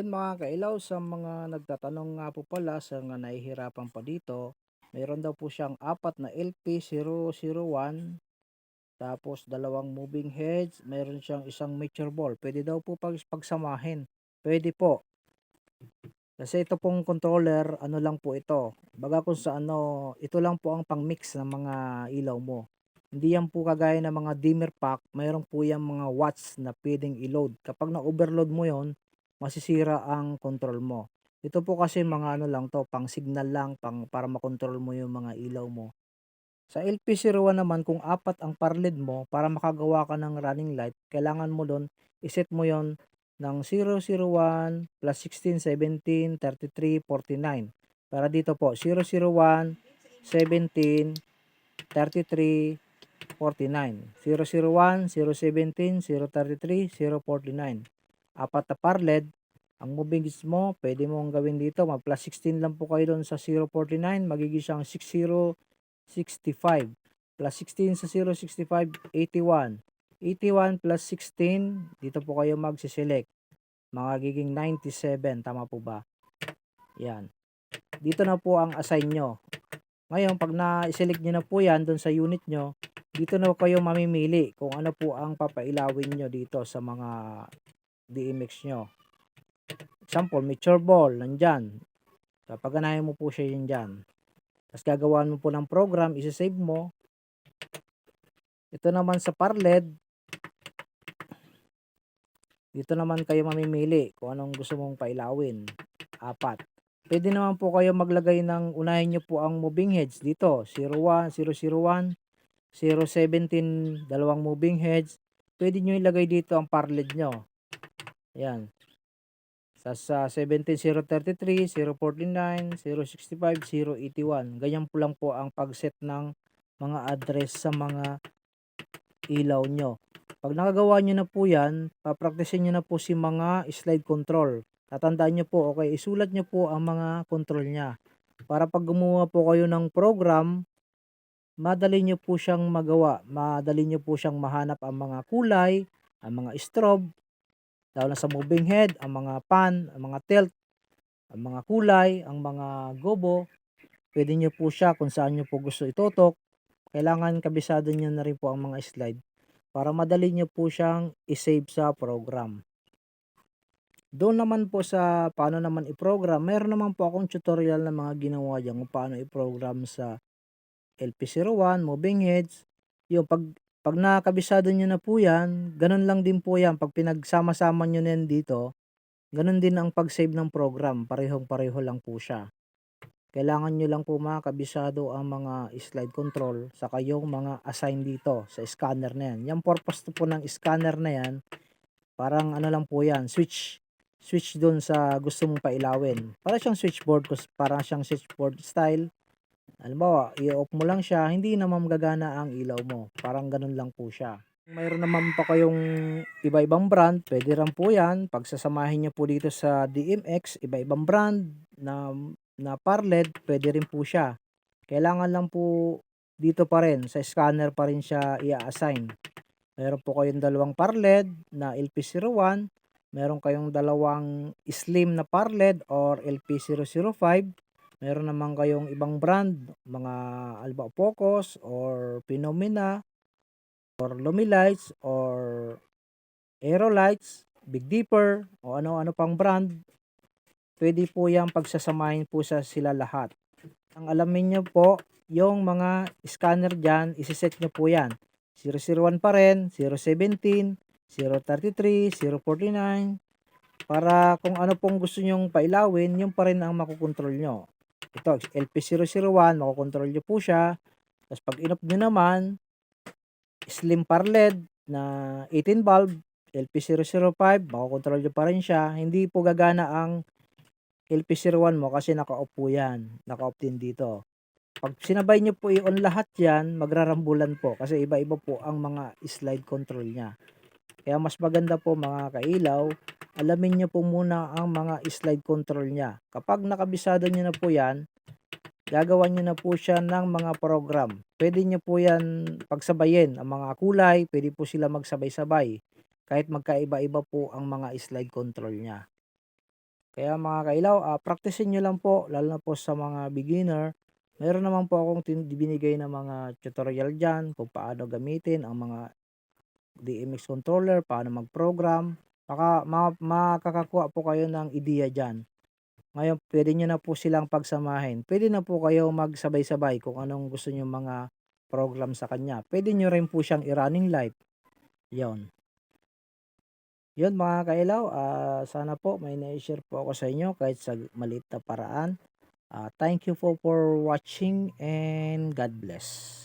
Yun mga kailaw, sa mga nagtatanong nga po pala sa nga nahihirapan pa dito, meron daw po siyang apat na LP001, tapos dalawang moving heads, meron siyang isang mature ball. Pwede daw po pag pagsamahin. Pwede po. Kasi ito pong controller, ano lang po ito. Baga kung sa ano, ito lang po ang pang-mix ng mga ilaw mo. Hindi yan po kagaya ng mga dimmer pack, mayroon po yung mga watts na pwedeng i-load. Kapag na-overload mo yon masisira ang control mo. Ito po kasi mga ano lang to, pang signal lang, pang, para makontrol mo yung mga ilaw mo. Sa LP01 naman, kung apat ang parled mo, para makagawa ka ng running light, kailangan mo doon, iset mo yon ng 001 plus 16, 17, 33, 49. Para dito po, 001, 17, 33, 49. 001, 017, 033, 049. Apat na parled, ang moving gauge mo, pwede mong gawin dito, mag plus 16 lang po kayo doon sa 049, magiging siyang 6065. Plus 16 sa 065, 81. 81 plus 16, dito po kayo magsiselect. Magiging 97, tama po ba? Yan. Dito na po ang assign nyo. Ngayon, pag na-select nyo na po yan doon sa unit nyo, dito na kayo mamimili kung ano po ang papailawin nyo dito sa mga DMX nyo. Example, mature ball, nandyan. Kapag ganahin mo po siya yun dyan. Tapos gagawin mo po ng program, isa-save mo. Ito naman sa parled, dito naman kayo mamimili kung anong gusto mong pailawin. Apat. Pwede naman po kayo maglagay ng, unahin nyo po ang moving heads dito. 01, 001, 017, dalawang moving heads. Pwede nyo ilagay dito ang parled nyo. Ayan. Sa, sa 17033, 049, 065, 081. Ganyan po lang po ang pag-set ng mga address sa mga ilaw nyo. Pag nakagawa nyo na po yan, papraktisin nyo na po si mga slide control. Tatandaan nyo po, okay, isulat nyo po ang mga control niya. Para pag gumawa po kayo ng program, madali nyo po siyang magawa. Madali nyo po siyang mahanap ang mga kulay, ang mga strobe, lalo sa moving head, ang mga pan, ang mga tilt, ang mga kulay, ang mga gobo. Pwede nyo po siya kung saan nyo po gusto itutok. Kailangan kabisado nyo na rin po ang mga slide para madali nyo po siyang isave sa program. Doon naman po sa paano naman i-program, meron naman po akong tutorial na mga ginawa dyan kung paano i-program sa LP01, moving heads. Yung pag, pag nakabisado nyo na po yan, ganun lang din po yan. Pag pinagsama-sama nyo na dito, ganun din ang pag-save ng program. Parehong-pareho lang po siya. Kailangan nyo lang po makabisado ang mga slide control sa kayong mga assign dito sa scanner na yan. Yung purpose po ng scanner na yan, parang ano lang po yan, switch switch doon sa gusto mong pailawin. Para siyang switchboard, para siyang switchboard style. Halimbawa, i-off mo lang siya, hindi naman gagana ang ilaw mo. Parang ganun lang po siya. Mayroon naman pa kayong iba-ibang brand, pwede rin po yan. Pagsasamahin nyo po dito sa DMX, iba-ibang brand na, na parled, pwede rin po siya. Kailangan lang po dito pa rin, sa scanner pa rin siya i-assign. Meron po kayong dalawang parled na LP01, meron kayong dalawang slim na parled or LP005, meron naman kayong ibang brand, mga Alba Focus or Phenomena or Lumilights or Aerolights, Big Dipper o ano-ano pang brand. Pwede po yung pagsasamahin po sa sila lahat. Ang alamin nyo po, yung mga scanner dyan, isiset nyo po yan. 001 pa rin, 017, 033, 049, para kung ano pong gusto nyong pailawin, yung pa rin ang makukontrol nyo. Ito, LP001, makukontrol nyo po siya. Tapos pag inop nyo naman, slim parled na 18 bulb, LP005, makukontrol nyo pa rin siya. Hindi po gagana ang LP01 mo kasi naka-off yan. Naka-off din dito. Pag sinabay nyo po i-on lahat yan, magrarambulan po kasi iba-iba po ang mga slide control niya. Kaya mas maganda po mga kailaw, alamin nyo po muna ang mga slide control niya. Kapag nakabisado nyo na po yan, gagawa nyo na po siya ng mga program. Pwede nyo po yan pagsabayin. Ang mga kulay, pwede po sila magsabay-sabay. Kahit magkaiba-iba po ang mga slide control niya. Kaya mga kailaw, ah, praktisin niyo lang po lalo na po sa mga beginner. Meron naman po akong binigay na mga tutorial diyan kung paano gamitin ang mga DMX controller, paano mag-program. Baka ma makakakuha po kayo ng ideya diyan. Ngayon puwede niyo na po silang pagsamahin. Puwede na po kayo magsabay-sabay kung anong gusto niyong mga program sa kanya. Puwede niyo rin po siyang i-running live, 'yon. 'Yun mga kailaw, ah, sana po may nai-share po ako sa inyo kahit sa maliit na paraan. Ah, thank you po for watching and God bless.